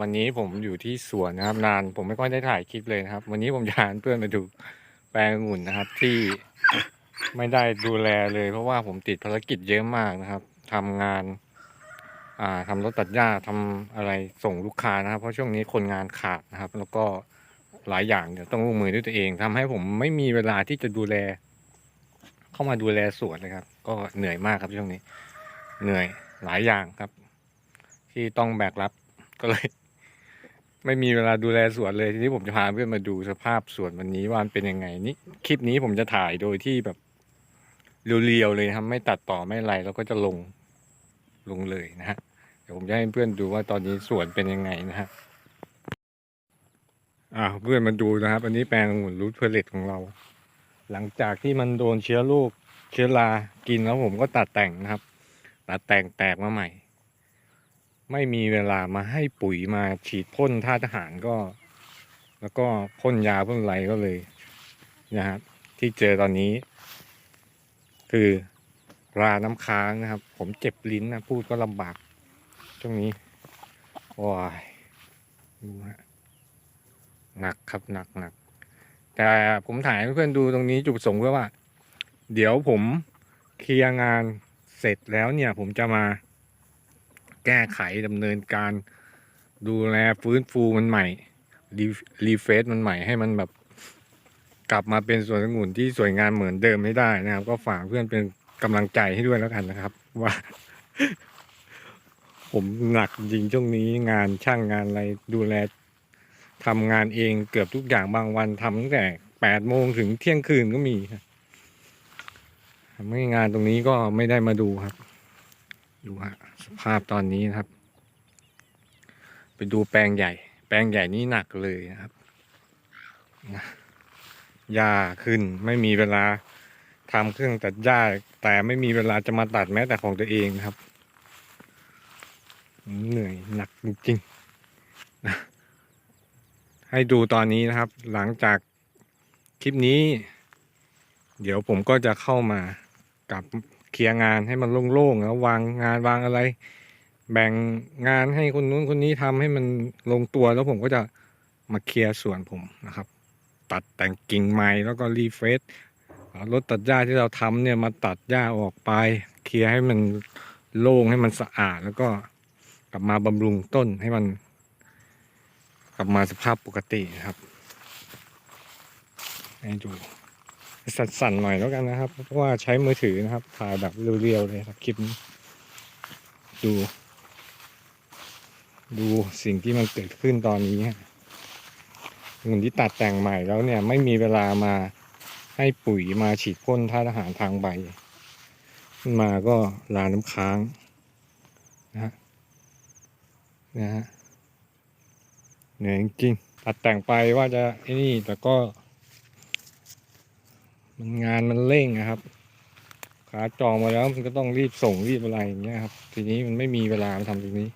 วันนี้ผมอยู่ที่สวนนะครับ นานผมไม่ค่อยได้ถ่ายคลิปเลยนะครับ วันนี้ผมจะพาเพื่อนมาดูแปลงองุ่นนะครับ ที่ไม่ได้ดูแลเลย เพราะว่าผมติดภารกิจเยอะมากนะครับทำงาน อ่าทำรถตัดหญ้าทำอะไรส่งลูกค้านะครับ เพราะช่วงนี้คนงานขาดนะครับ แล้วก็หลายอย่างเดี๋ยวต้องลงมือด้วยตัวเองทำให้ผมไม่มีเวลาที่จะดูแล เข้ามาดูแลสวนเลยครับ ก็เหนื่อยมากครับช่วงนี้ เหนื่อยหลายอย่างครับ ที่ต้องแบกรับก็เลย ไม่มีเวลาดูแลสวนเลยทีนี้ผมจะพาเพื่อนมาดูสภาพสวนวันนี้ว่ามันเป็นยังไงนี่คลิปนี้ผมจะถ่ายโดยที่แบบเรียวๆเลยครับไม่ตัดต่อไม่อะไรแล้วก็จะลงลงเลยนะฮะเดี๋ยวผมจะให้เพื่อนดูว่าตอนนี้สวนเป็นยังไงนะฮะอ่าเพื่อนมาดูนะครับ อันนี้แปลงองุ่นรูทเพลเลตของเรา หลังจากที่มันโดนเชื้อโรคเชื้อรากินแล้วผมก็ตัดแต่งนะครับ ตัดแต่งแตกมาใหม่ ไม่มีเวลามาให้ปุ๋ยมาฉีดพ่นท่าทหารก็ แล้วก็พ่นยาพ่นอะไรก็เลยนะครับที่เจอตอนนี้ คือราน้ำค้างนะครับ ผมเจ็บลิ้นนะพูดก็ลำบากช่วงนี้โอ้ยดูฮะหนักครับหนักหนักแต่ผมถ่ายให้เพื่อนดูตรงนี้จุดประสงค์เพื่อว่า เดี๋ยวผมเคลียร์งานเสร็จแล้วเนี่ย ผมจะมา แก้ไขดำเนินการดูแลฟื้นฟูมันใหม่รีรีเฟซมันใหม่ให้มันแบบกลับมาเป็นสวนองุ่นที่สวยงามเหมือนเดิมให้ได้นะครับ ก็ฝากเพื่อนเป็นกำลังใจให้ด้วยแล้วกันนะครับ ว่า ผมหนักจริงช่วงนี้งานช่างงานอะไรดูแลทำงานเองเกือบทุกอย่างบางวันทำตั้งแต่แปดโมงถึงเที่ยงคืนก็มีครับทำให้งานตรงนี้ก็ไม่ได้มาดูครับ ดูฮะสภาพตอนนี้นะครับ ไปดูแปลงใหญ่ แปลงใหญ่นี่หนักเลยนะครับหญ้าขึ้นไม่มีเวลาทำเครื่องตัดหญ้า แต่ไม่มีเวลาจะมาตัดแม้แต่ของตัวเองนะครับ เหนื่อยหนักจริงๆนะให้ดูตอนนี้นะครับ หลังจากคลิปนี้ เดี๋ยวผมก็จะเข้ามากับ เคลียร์งานให้มันโล่งๆแล้ววางงานวางอะไร แบ่งงานให้คนนู้นคนนี้ทำให้มันลงตัวแล้วผมก็จะมาเคลียร์ส่วนผมนะครับ ตัดแต่งกิ่งไม้แล้วก็รีเฟซรถตัดหญ้าที่เราทำเนี่ยมาตัดหญ้าออกไป เคลียร์ให้มันโล่งให้มันสะอาดแล้วก็กลับมาบำรุงต้นให้มัน กลับมาสภาพปกตินะครับให้ดู สั่นๆหน่อยแล้วกันนะครับ เพราะว่าใช้มือถือนะครับ ถ่ายแบบเรียวๆเลยครับคลิปนี้ดู ดูสิ่งที่มันเกิดขึ้นตอนนี้หุ่นที่ตัดแต่งใหม่แล้วเนี่ย ไม่มีเวลามาให้ปุ๋ยมาฉีดพ่นท่าทหารทางใบ มาก็ลาน้ำค้างนะฮะนะฮะเหนื่อยจริงตัดแต่งไปว่าจะไอ้นี่แต่ก็ มันงานมันเร่งนะครับ ขาจองมาแล้วมันก็ต้องรีบส่งรีบอะไรอย่างเงี้ยครับ ทีนี้มันไม่มีเวลามาทำตรงนี้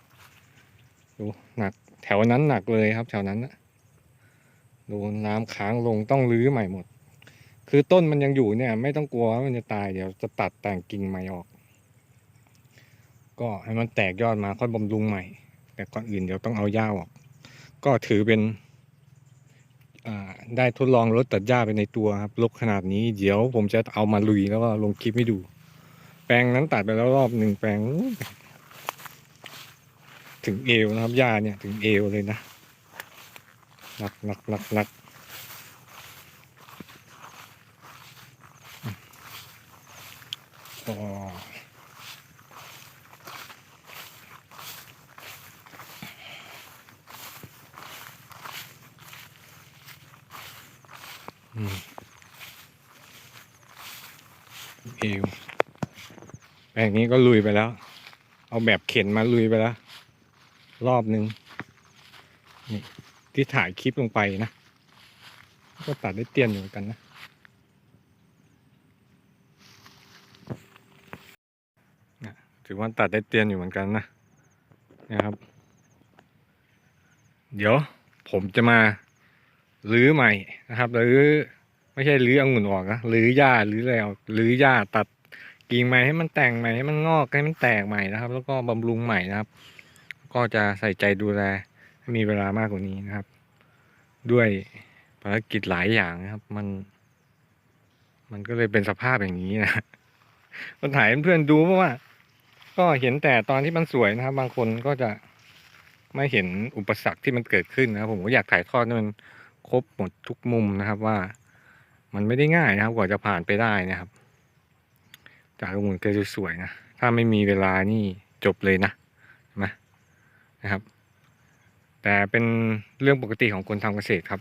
ดูหนักแถวนั้นหนักเลยครับ แถวนั้นนะดนน้ำค้างลงต้องรื้อใหม่หมด คือต้นมันยังอยู่เนี่ย ไม่ต้องกลัวว่ามันจะตายเดี๋ยวจะตัดแต่งกิ่งใหม่ออก ก็ให้มันแตกยอดมาค่อยบำรุงใหม่ แต่ก่อนอื่นเดี๋ยวต้องเอาหญ้าออก ก็ถือเป็น ได้ทดลองรถตัดหญ้าไปในตัวครับลกขนาดนี้เดี๋ยวผมจะเอามาลุยแล้วก็ลงคลิปให้ดู แปลงนั้นตัดไปแล้วรอบหนึ่งแปลง ถึงเอวนะครับหญ้าเนี่ยถึงเอวเลยนะหนักหนักหนักหนักอ๋อ เอวแปลงนี้ก็ลุยไปแล้ว เอาแบบเข็นมาลุยไปแล้ว รอบนึง นี่ ที่ถ่ายคลิปลงไปนะ ก็ตัดได้เตียนอยู่เหมือนกันนะนะถือว่าตัดได้เตียนอยู่เหมือนกันนะนะครับ เดี๋ยวผมจะมา หรือใหม่นะครับ หรือไม่ใช่รื้อองุ่นออกนะรื้อหญ้าหรืออะไรออกรื้อหญ้าตัดกิ่งใหม่ให้มันแต่งใหม่ให้มันงอกให้มันแตกใหม่นะครับ แล้วก็บำรุงใหม่นะครับ ก็จะใส่ใจดูแลมีเวลามากกว่านี้นะครับ ด้วยภารกิจหลายอย่างนะครับ มัน มันก็เลยเป็นสภาพอย่างนี้นะก็ถ่ายเพื่อนดูเพราะว่า ก็เห็นแต่ตอนที่มันสวยนะครับ บางคนก็จะไม่เห็นอุปสรรคที่มันเกิดขึ้นนะครับ ผมก็อยากถ่ายทอดให้มัน ครบหมดทุกมุมนะครับว่ามันไม่ได้ง่ายนะครับ กว่าจะผ่านไปได้นะครับ จากองุ่นเกยสวยๆนะ ถ้าไม่มีเวลานี่จบเลยนะใช่ไหมนะครับ แต่เป็นเรื่องปกติของคนทำเกษตรครับ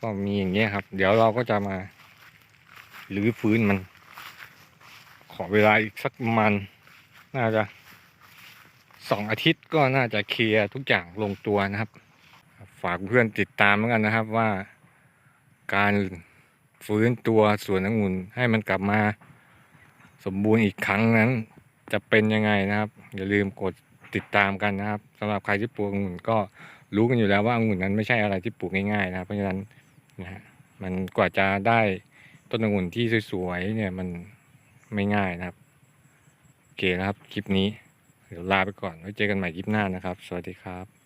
ก็มีอย่างเงี้ยครับ เดี๋ยวเราก็จะมารื้อฟื้นมัน ขอเวลาอีกสักมาณน่าจะสองอาทิตย์ก็น่าจะเคลียร์ทุกอย่างลงตัวนะครับ ฝากเพื่อนติดตามเหมือนกันนะครับว่าการฟื้นตัวสวนองุ่นให้มันกลับมา สมบูรณ์อีกครั้งนั้น จะเป็นยังไงนะครับ อย่าลืมกดติดตามกันนะครับสำหรับใครที่ปลูกองุ่นก็รู้กันอยู่แล้วว่าองุ่นนั้นไม่ใช่อะไรที่ปลูกง่ายๆนะเพราะฉะนั้นนะฮะมันกว่าจะได้ต้นองุ่นที่สวยๆเนี่ยมันไม่ง่ายนะครับโอเคนะครับคลิปนี้เดี๋ยวลาไปก่อนไว้เจอกันใหม่คลิปหน้านะครับ สวัสดีครับ